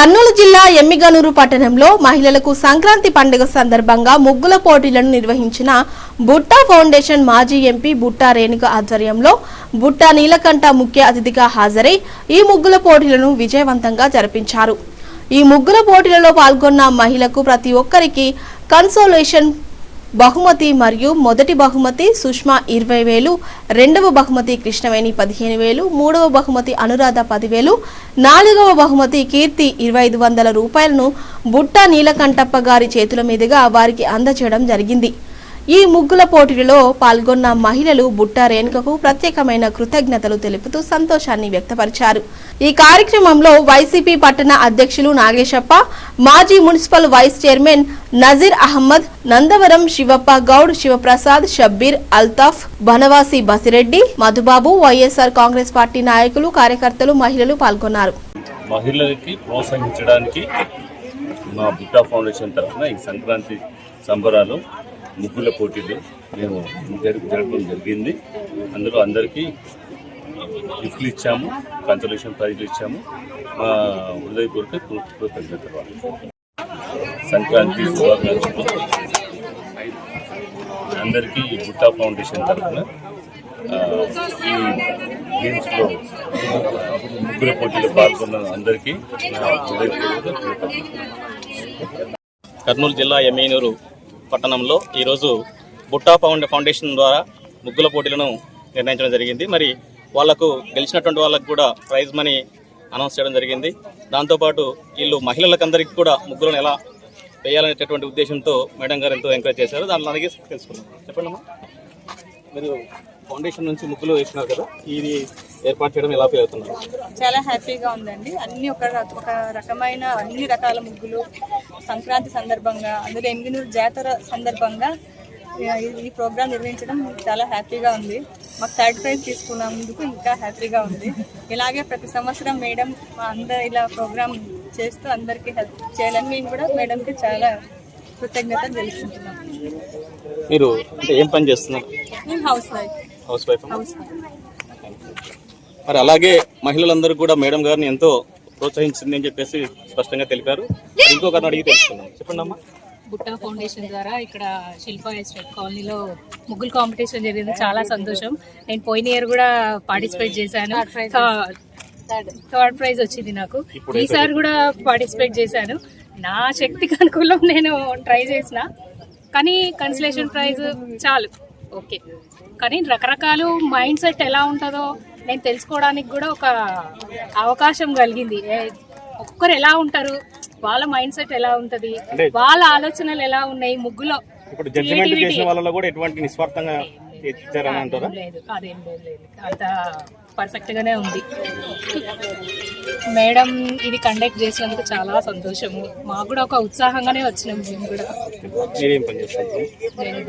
కర్నూలు జిల్లా ఎమ్మిగనూరు పట్టణంలో మహిళలకు సంక్రాంతి పండుగ సందర్భంగా ముగ్గుల పోటీలను నిర్వహించిన బుట్టా ఫౌండేషన్ మాజీ ఎంపీ బుట్టా రేణుక ఆధ్వర్యంలో బుట్టా నీలకంఠ ముఖ్య అతిథిగా హాజరై ఈ ముగ్గుల పోటీలను విజయవంతంగా జరిపించారు. ఈ ముగ్గుల పోటీలలో పాల్గొన్న మహిళకు ప్రతి ఒక్కరికి కన్సోలేషన్ బహుమతి మరియు మొదటి బహుమతి సుష్మా ఇరవై వేలు రెండవ బహుమతి కృష్ణవేణి పదిహేను వేలు మూడవ బహుమతి అనురాధ పదివేలు నాలుగవ బహుమతి కీర్తి ఇరవై ఐదు వందల రూపాయలను బుట్ట నీలకంఠప్ప గారి చేతుల మీదుగా వారికి అందచేయడం జరిగింది. ఈ ముగ్గుల పోటీలలో పాల్గొన్న మహిళలు బుట్టా రేణుకకు ప్రత్యేకమైన కృతజ్ఞతలు తెలుపుతూ సంతోషాన్ని వ్యక్తపరిచారు. ఈ కార్యక్రమంలో వైసీపీ పట్టణ అధ్యక్షులు నాగేశప్ప మాజీ municipal vice chairman Nazir Ahmed Nandavaram Shivappa Goud Shivaprasad Shabbir Altaf Banavasi Basireddy Madhubabu YSR Congress party నాయకులు కార్యకర్తలు మహిళలు పాల్గొన్నారు. మహిళలకి ప్రోత్సహించడానికి మా బుట్టా ఫౌండేషన్ తరఫున ఈ సంక్రాంతి సంబరాలు ముగ్గుల పోటీలు మేము జరి- జరపడం జరిగింది. అందులో అందరికీ గిఫ్ట్లు ఇచ్చాము కన్సల్టేషన్ ప్రైజ్లు ఇచ్చాము. మా హృదయపూర్వక కృతజ్ఞతలు. సంక్రాంతి శుభాకాంక్షలు. అందరికీ ఈ ఫౌండేషన్ తరఫున ఈ గేమ్స్లో ముగ్గుల పోటీలో పాల్గొన్న అందరికీ హృదయపూర్వక కృతజ్ఞతలు. కర్నూలు జిల్లా ఎమ్మెనూరు పట్టణంలో ఈరోజు బుట్టా పౌండ్ ఫౌండేషన్ ద్వారా ముగ్గుల పోటీలను నిర్ణయించడం జరిగింది. మరి వాళ్ళకు గెలిచినటువంటి వాళ్ళకు కూడా ప్రైజ్ మనీ అనౌన్స్ చేయడం జరిగింది. దాంతోపాటు వీళ్ళు మహిళలకందరికీ కూడా ముగ్గులను ఎలా వేయాలనేటటువంటి ఉద్దేశంతో మేడం గారు ఎంతో ఎంకరేజ్ చేశారు. దాంట్లో అలాగే తెలుసుకున్నాం చెప్పండి అమ్మా మీరు ఫౌండేషన్ నుంచి ముగ్గులు వేసినారు కదా ఇది ఏర్పాటు చేయడం ఎలా ఫీల్ అవుతున్నారు చాలా హ్యాపీగా ఉందండి. అన్ని ఒక ఒక రకమైన అన్ని రకాల ముగ్గులు సంక్రాంతి సందర్భంగా అందులో ఎంగినూరు జాతర సందర్భంగా ఈ- ప్రోగ్రామ్ నిర్వహించడం చాలా హ్యాపీగా ఉంది. మాకు థర్డ్ ప్రైజ్ తీసుకున్నందుకు ఇంకా హ్యాపీగా ఉంది. ఇలాగే ప్రతి సంవత్సరం మేడం మా అందరు ఇలా ప్రోగ్రామ్ చేస్తూ అందరికీ హెల్ప్ చేయాలని మేము కూడా మేడంకి చాలా కృతజ్ఞతలు తెలుసుకుంటున్నాం మీరు ఏం పని చేస్తున్నారు? House wife. House wife? House wife. మరి అలాగే మహిళలందరూ కూడా మేడం గారిని ఎంతో ప్రోత్సహించింది అని చెప్పేసి స్పష్టంగా తెలిపారు. ఇంకొకరిని అడిగి తెలుసుకుందాం. చెప్పండి అమ్మా. బుట్టా ఫౌండేషన్ ద్వారా ఇక్కడ శిల్ప ఎస్టేట్ కాలనీలో ముగ్గులు కాంపిటీషన్ జరిగింది. చాలా సంతోషం. నేను పోయిన ఇయర్ కూడా పార్టిసిపేట్ చేశాను. థర్డ్. ప్రైజ్ వచ్చింది నాకు. ఈసారి కూడా పార్టిసిపేట్ చేశాను. నా శక్తికి అనుకూలం నేను ట్రై చేసిన. కానీ కన్సలేషన్ ప్రైజ్ చాలు. ఓకే. కానీ రకరకాలు మైండ్ సెట్ ఎలా ఉంటుందో నేను తెలుసుకోవడానికి కూడా ఒక అవకాశం కలిగింది. ఒక్కరు ఎలా ఉంటారు? వాళ్ళ మైండ్ సెట్ ఎలా ఉంటది? వాళ్ళ ఆలోచనలు ఎలా ఉన్నాయి? ముగ్గులో ఇప్పుడు జడ్జిమెంట్ creativity. చేసిన వాళ్ళలో కూడా ఎటువంటి నిస్వార్థంగా ఇచ్చారని అంటారా? లేదు. అదేం లేదు లేదు. అంత పర్ఫెక్ట్ గానే ఉంది. మేడం ఇది కండక్ట్ చేసినందుకు చాలా సంతోషము. మాకు కూడా ఒక ఉత్సాహంగానే వచ్చినాం మేము కూడా. మీరేం పని చేస్తారు? నేను